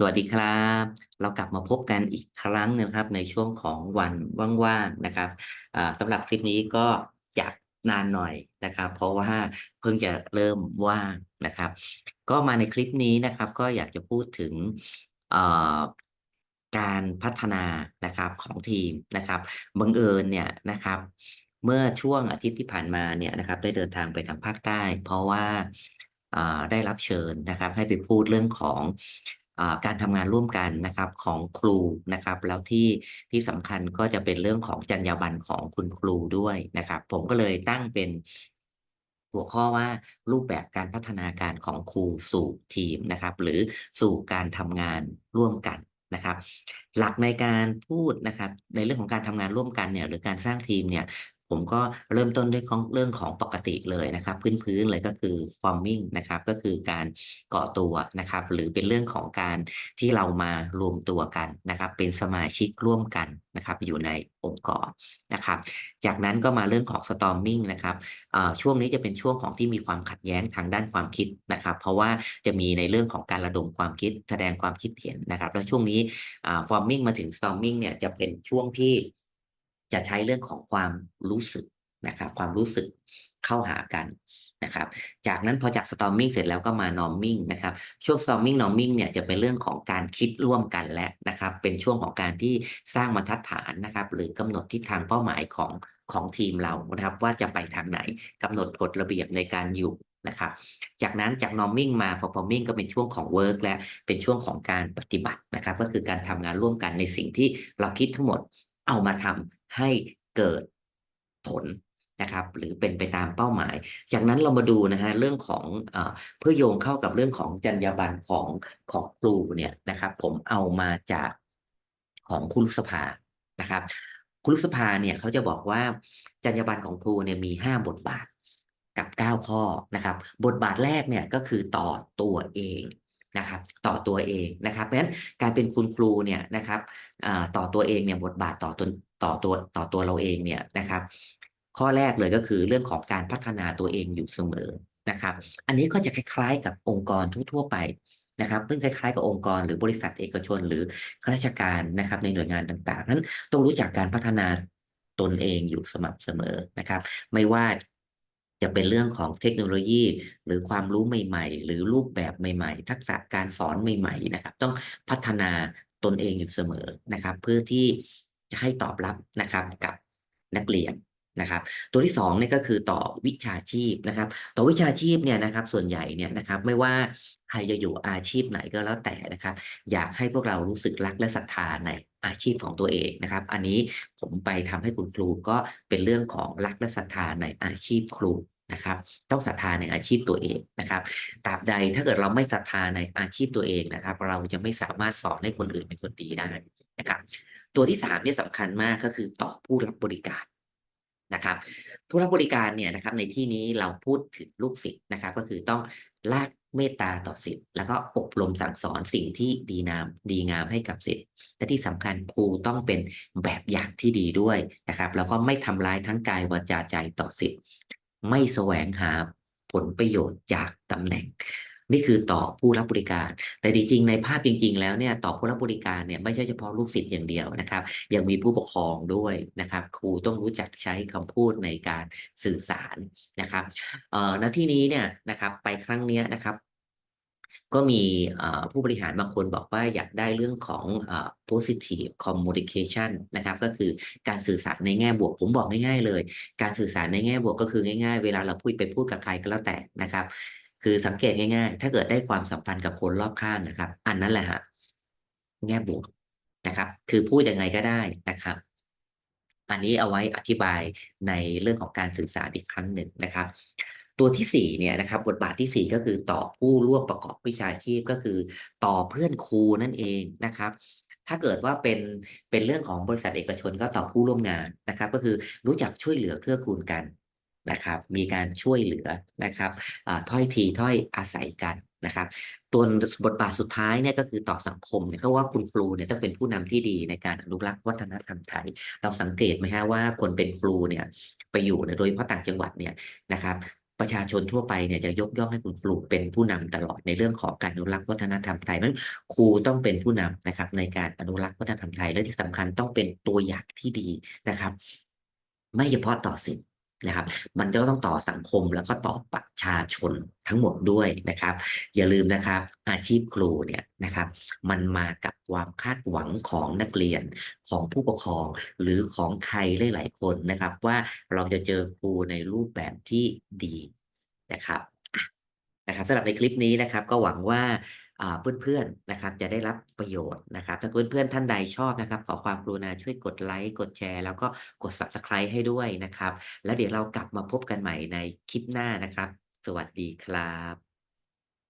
สวัสดีครับ เรากลับมาพบกันอีกครั้งนะครับ ในช่วงของวันว่างๆนะครับสำหรับคลิปนี้ก็อยากนานหน่อยนะครับ เพราะว่าเพิ่งจะเริ่มว่างนะครับ ก็มาในคลิปนี้นะครับ ก็อยากจะพูดถึงการพัฒนานะครับของทีมนะครับบังเอิญเนี่ยนะครับ เมื่อช่วงอาทิตย์ที่ผ่านมาเนี่ยนะครับ ได้เดินทางไปทางภาคใต้ เพราะว่าได้รับเชิญนะครับ ให้ไปพูดเรื่องของ การทำงานร่วมกันนะครับของครูนะครับแล้วที่ที่สำคัญก็จะเป็นเรื่องของจรรยาบรรณของคุณครูด้วยนะครับ ผมก็เลยตั้งเป็นหัวข้อว่ารูปแบบการพัฒนาการของครูสู่ทีมนะครับ หรือสู่การทำงานร่วมกันนะครับ หลักในการพูดนะครับ ในเรื่องของการทำงานร่วมกันเนี่ยหรือการสร้างทีมเนี่ย ผมก็เริ่มต้นด้วยของเรื่องของปกติเลยนะครับ พื้นๆเลยก็คือ forming นะครับก็คือการเก่อตัวนะครับ หรือเป็นเรื่องของการที่เรามารวมตัวกันนะครับ เป็นสมาชิกร่วมกันนะครับ อยู่ในองค์กรนะครับ จากนั้นก็มาเรื่องของ storming นะครับช่วงนี้จะเป็นช่วงของที่มีความขัดแย้งทางด้านความคิดนะครับ เพราะว่าจะมีในเรื่องของการระดมความคิดแสดงความคิดเห็นนะครับ แล้วช่วงนี้ forming มาถึง storming เนี่ยจะเป็นช่วงที่ จะใช้เรื่องของความรู้สึกนะครับความรู้สึกเข้าหากันนะครับจากนั้นพอจาก storming เสร็จแล้วก็มา norming นะครับช่วง storming norming เนี่ยจะเป็นเรื่องของการคิดร่วมกันแล้วนะครับเป็นช่วงของการที่สร้างบรรทัดฐานนะครับหรือกำหนดทิศทางเป้าหมายของของทีมเรานะครับว่าจะไปทางไหนกำหนดกฎระเบียบในการอยู่นะครับจากนั้นจาก norming มา performing ก็เป็นช่วงของ work และเป็นช่วงของการปฏิบัตินะครับก็คือการทำงานร่วมกันในสิ่งที่เราคิดทั้งหมดเอามาทำ ให้เกิดผลนะครับหรือเป็นไปตามเป้าหมาย จากนั้นเรามาดูนะฮะเรื่องของเอ่อเพื่อโยงเข้ากับเรื่องของจรรยาบรรณของของครูเนี่ยนะครับ ผมเอามาจากของครุสภานะครับครุสภาเนี่ยเขาจะบอกว่าจรรยาบรรณของครูเนี่ยมีห้าบทบาทกับเก้าข้อนะครับ บทบาทแรกเนี่ยก็คือต่อตัวเอง นะครับต่อตัวเองนะครับเพราะฉะนั้นการเป็นคุณครูเนี่ยนะครับต่อตัวเองเนี่ยบทบาทต่อตนต่อตัวต่อตัวเราเองเนี่ยนะครับ ข้อแรกเลยก็คือเรื่องของการพัฒนาตัวเองอยู่เสมอนะครับ อันนี้ก็จะคล้ายๆกับองค์กรทั่ว ๆ ไปนะครับซึ่งคล้ายๆกับองค์กรหรือบริษัทเอกชน หรือข้าราชการนะครับในหน่วยงานต่างๆ นั้นต้องรู้จักการพัฒนาตนเองอยู่สม่ำเสมอนะครับ ไม่ว่า จะเป็นเรื่องของเทคโนโลยี หรือความรู้ใหม่ ๆ หรือรูปแบบใหม่ ๆ ทักษะการสอนใหม่ ๆ นะครับ ต้องพัฒนาตนเองอยู่เสมอนะครับ เพื่อที่จะให้ตอบรับนะครับกับนักเรียนนะครับ ตัวที่สองเนี่ยก็คือต่อวิชาชีพนะครับ ต่อวิชาชีพเนี่ยนะครับ ส่วนใหญ่เนี่ยนะครับไม่ว่าใครจะอยู่อาชีพไหนก็แล้วแต่นะครับ อยากให้พวกเรารู้สึกรักและศรัทธาใน อาชีพของตัวเองนะครับ อันนี้ผมไปทำให้คุณครูก็เป็นเรื่องของรักและศรัทธาในอาชีพครูนะครับต้องศรัทธาในอาชีพตัวเองนะครับตราบใดถ้าเกิดเราไม่ศรัทธาในอาชีพตัวเองนะครับ เราจะไม่สามารถสอนให้คนอื่นเป็นคนดีได้นะครับตัวที่สามเนี่ยสำคัญมากก็คือต่อผู้รับบริการนะครับผู้รับบริการเนี่ยนะครับในที่นี้เราพูดถึงลูกศิษย์นะครับ ก็คือต้องลากเมตตาต่อสิทธิ์แล้วก็อบรมสั่งสอนสิ่งที่ดีงามดีงามให้กับสิทธิ์และที่สำคัญครูต้องเป็นแบบอย่างที่ดีด้วยนะครับแล้วก็ไม่ทำร้ายทั้งกายวาจาใจต่อสิทธิ์ไม่แสวงหาผลประโยชน์จากตำแหน่ง นี่คือต่อผู้รับบริการ แต่จริงๆในภาพจริง ๆ แล้วเนี่ยต่อผู้รับบริการเนี่ยไม่ใช่เฉพาะลูกศิษย์อย่างเดียวนะครับ ยังมีผู้ปกครองด้วยนะครับ ครูต้องรู้จักใช้คำพูดในการสื่อสารนะครับเอ่อณที่นี้เนี่ยนะครับไปครั้งเนี้ยนะครับก็มีผู้บริหารบางคนบอกว่าอยากได้เรื่องของ positive communication นะครับ ก็คือการสื่อสารในแง่บวก ผมบอกง่ายๆเลย การสื่อสารในแง่บวกก็คือง่ายๆ เวลาเราพูดไปพูดกับใครก็แล้วแต่นะครับ คือสังเกตง่ายๆ ถ้าเกิดได้ความสัมพันธ์กับคนรอบข้างนะครับ อันนั้นแหละฮะแง่บวกนะครับ คือพูดยังไงก็ได้นะครับ อันนี้เอาไว้อธิบายในเรื่องของการสื่อสารอีกครั้งหนึ่งนะครับ ตัวที่สี่เนี่ยนะครับ บทบาทที่สี่ก็คือต่อผู้ร่วมประกอบวิชาชีพก็คือ ต่อเพื่อนครูนั่นเองนะครับถ้าเกิดว่าเป็นเป็นเรื่องของบริษัทเอกชนก็ต่อผู้ร่วมงานนะครับ ก็คือรู้จักช่วยเหลือเกื้อกูลกัน นะครับ มีการช่วยเหลือนะครับถ้อยทีถ้อยอาศัยกันนะครับตัวบทบาทสุดท้ายเนี่ยก็คือต่อสังคมเนี่ยก็ว่าคุณครูเนี่ยต้องเป็นผู้นำที่ดีในการอนุรักษ์วัฒนธรรมไทย เราสังเกตไหมฮะว่าคนเป็นครูเนี่ยไปอยู่เนี่ยโดยเฉพาะต่างจังหวัดเนี่ยนะครับประชาชนทั่วไปเนี่ยจะยกย่องให้คุณครูเป็นผู้นำตลอดในเรื่องของการอนุรักษ์วัฒนธรรมไทยนั้นครูต้องเป็นผู้นำนะครับในการอนุรักษ์วัฒนธรรมไทยและที่สำคัญต้องเป็นตัวอย่างที่ดีนะครับ ไม่เฉพาะต่อสิทธิ นะครับ มันก็ต้องต่อสังคมแล้วก็ต่อประชาชนทั้งหมดด้วยนะครับ อย่าลืมนะครับ อาชีพครูเนี่ยนะครับ มันมากับความคาดหวังของนักเรียนของผู้ปกครอง หรือของใครหลาย ๆ คนนะครับ ว่าเราจะเจอครูในรูปแบบที่ดีนะครับนะครับสำหรับในคลิปนี้นะครับ ก็หวังว่า เพื่อนๆนะครับจะได้รับประโยชน์นะครับถ้าเพื่อนๆท่านใดชอบนะครับ ขอความกรุณาช่วยกดไลค์กดแชร์ แล้วก็กด Subscribe ให้ด้วยนะครับ แล้วเดี๋ยวเรากลับมาพบกันใหม่ในคลิปหน้านะครับ สวัสดีครับ